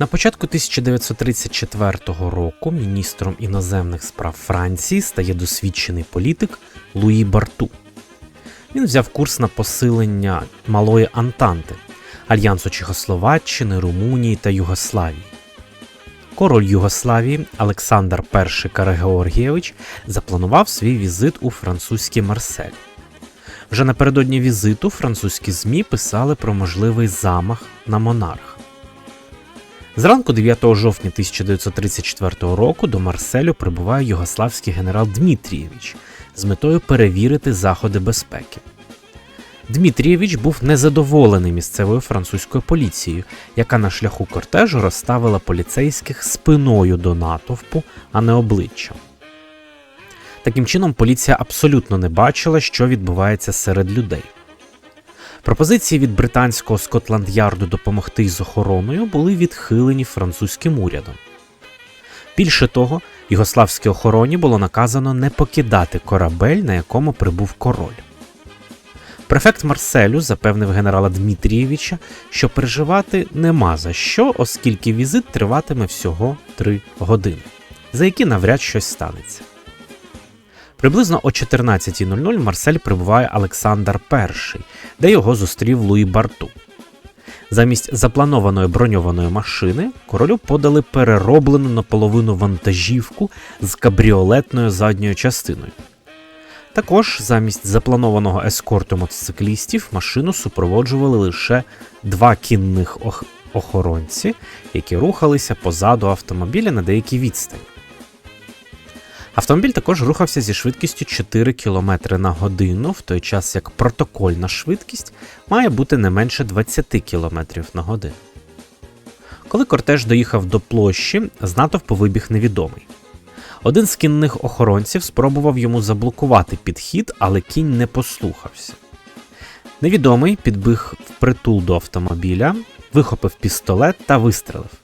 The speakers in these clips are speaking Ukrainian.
На початку 1934 року міністром іноземних справ Франції стає досвідчений політик Луї Барту. Він взяв курс на посилення Малої Антанти, альянсу Чехословаччини, Румунії та Югославії. Король Югославії Олександр І Карагеоргієвич запланував свій візит у французький Марсель. Вже напередодні візиту французькі ЗМІ писали про можливий замах на монарха. Зранку 9 жовтня 1934 року до Марселю прибуває югославський генерал Дмитрієвич з метою перевірити заходи безпеки. Дмитрієвич був незадоволений місцевою французькою поліцією, яка на шляху кортежу розставила поліцейських спиною до натовпу, а не обличчям. Таким чином, поліція абсолютно не бачила, що відбувається серед людей. Пропозиції від британського Скотланд-Ярду допомогти з охороною були відхилені французьким урядом. Більше того, югославській охороні було наказано не покидати корабель, на якому прибув король. Префект Марселю запевнив генерала Дмитрієвича, що переживати нема за що, оскільки візит триватиме всього три години, за які навряд щось станеться. Приблизно о 14.00 в Марсель прибуває Олександр І, де його зустрів Луї Барту. Замість запланованої броньованої машини королю подали перероблену наполовину вантажівку з кабріолетною задньою частиною. Також замість запланованого ескорту мотоциклістів машину супроводжували лише два кінних охоронці, які рухалися позаду автомобіля на деякій відстані. Автомобіль також рухався зі швидкістю 4 км на годину, в той час як протокольна швидкість має бути не менше 20 км на годину. Коли кортеж доїхав до площі, з натовпу вибіг невідомий. Один з кінних охоронців спробував йому заблокувати підхід, але кінь не послухався. Невідомий підбіг впритул до автомобіля, вихопив пістолет та вистрелив.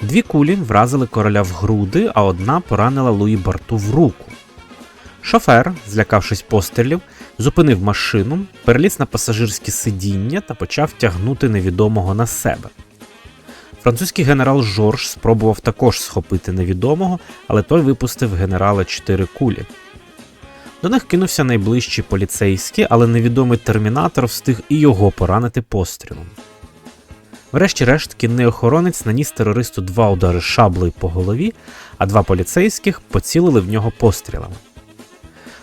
Дві кулі вразили короля в груди, а одна поранила Луї Барту в руку. Шофер, злякавшись пострілів, зупинив машину, переліз на пасажирське сидіння та почав тягнути невідомого на себе. Французький генерал Жорж спробував також схопити невідомого, але той випустив генерала чотири кулі. До них кинувся найближчий поліцейський, але невідомий термінатор встиг і його поранити пострілом. Врешті-решт, кінний охоронець наніс терористу два удари шаблею по голові, а два поліцейських поцілили в нього пострілами.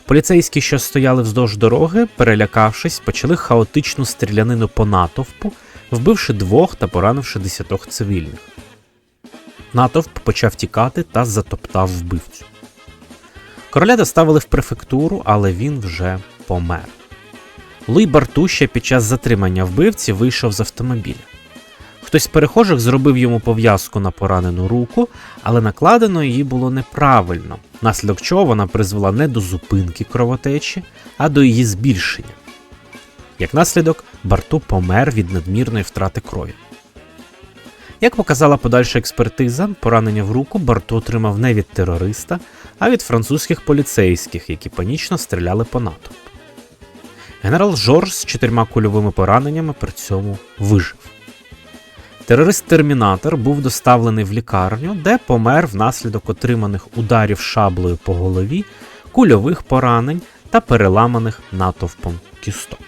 Поліцейські, що стояли вздовж дороги, перелякавшись, почали хаотичну стрілянину по натовпу, вбивши двох та поранивши десяток цивільних. Натовп почав тікати та затоптав вбивцю. Короля доставили в префектуру, але він вже помер. Луй Барту ще під час затримання вбивці вийшов з автомобіля. Хтось з перехожих зробив йому пов'язку на поранену руку, але накладено її було неправильно, наслідок чого вона призвела не до зупинки кровотечі, а до її збільшення. Як наслідок, Барту помер від надмірної втрати крові. Як показала подальша експертиза, поранення в руку Барту отримав не від терориста, а від французьких поліцейських, які панічно стріляли по натовпу. Генерал Жорж з чотирма кульовими пораненнями при цьому вижив. Терорист-термінатор був доставлений в лікарню, де помер внаслідок отриманих ударів шаблею по голові, кульових поранень та переламаних натовпом кісток.